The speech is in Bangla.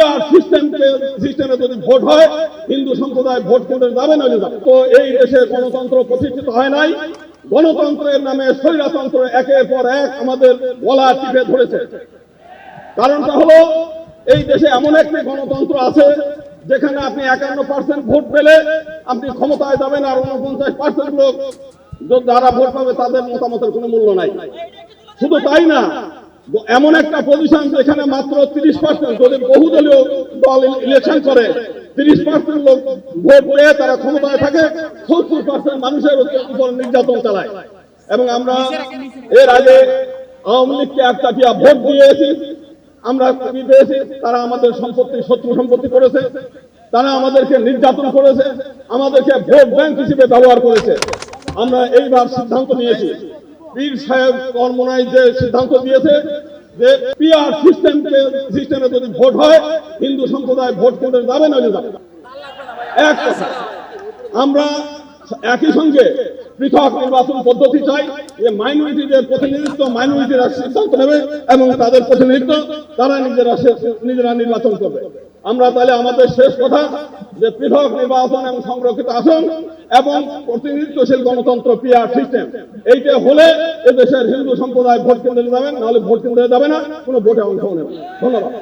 পিআর সিস্টেমকে, সিস্টেমে যদি ভোট হয়, হিন্দু সম্প্রদায় ভোট করতে যাবে না যাবে তো এই দেশে গণতন্ত্র প্রতিষ্ঠিত হয় নাই। গণতন্ত্রের নামে স্বৈরতন্ত্র একের পর এক আমাদের গলা টিপে ধরেছে। কারণটা হলো, এই দেশে এমন একটি গণতন্ত্র আছে, যেখানে আপনি একান্ন পার্সেন্ট ভোট পেলে আপনি ক্ষমতায় যাবেন আর উনপঞ্চাশ পার্সেন্ট লোক, যারা ভোট পাবে তাদের মতামতের কোনো মূল্য নাই। শুধু তাই না এমন একটা পজিশন যেখানে মাত্র তিরিশ পার্সেন্ট যদি বহুদলীয় দল ইলেকশন করে, তিরিশ পার্সেন্ট লোক ভোট পেয়ে তারা ক্ষমতায় থাকে, সত্তর পার্সেন্ট মানুষের উপর নির্যাতন চালায়। এবং আমরা এর আগে আওয়ামী লীগকে একচাটিয়া ভোট দিয়েছি, আমরা পেয়েছি, তারা আমাদের সম্পত্তি, শত্রু সম্পত্তি করেছে, তারা আমাদেরকে নির্যাতন করেছে, আমাদেরকে ভোট ব্যাংক হিসেবে ব্যবহার করেছে। আমরা এইবার সিদ্ধান্ত নিয়েছি পীর সাহেব কর্মনায় যে সিদ্ধান্ত দিয়েছে যে পিআর সিস্টেমকে, সিস্টেমে যদি ভোট হয়, হিন্দু সম্প্রদায় ভোট করতে যাবে না যাবে। এক কথা, আমরা একই সঙ্গে পৃথক নির্বাচন পদ্ধতি চাই যে মাইনরিটিদের প্রতিনিধিত্ব মাইনরিটিরা সিদ্ধান্ত নেবে এবং তাদের প্রতিনিধিত্ব, তারা নিজেরা নিজেরা নির্বাচন করবে। আমরা তাহলে আমাদের শেষ কথা যে পৃথক নির্বাচন এবং সংরক্ষিত আসন এবং প্রতিনিধিত্বশীল গণতন্ত্র পিয়ার সিস্টেম এইটা হলে এদেশের হিন্দু সম্প্রদায় ভোট কেন্দ্রে যাবেন, নাহলে ভোট কেন্দ্রে যাবে না, কোনো ভোটে অংশ নেবে ধন্যবাদ।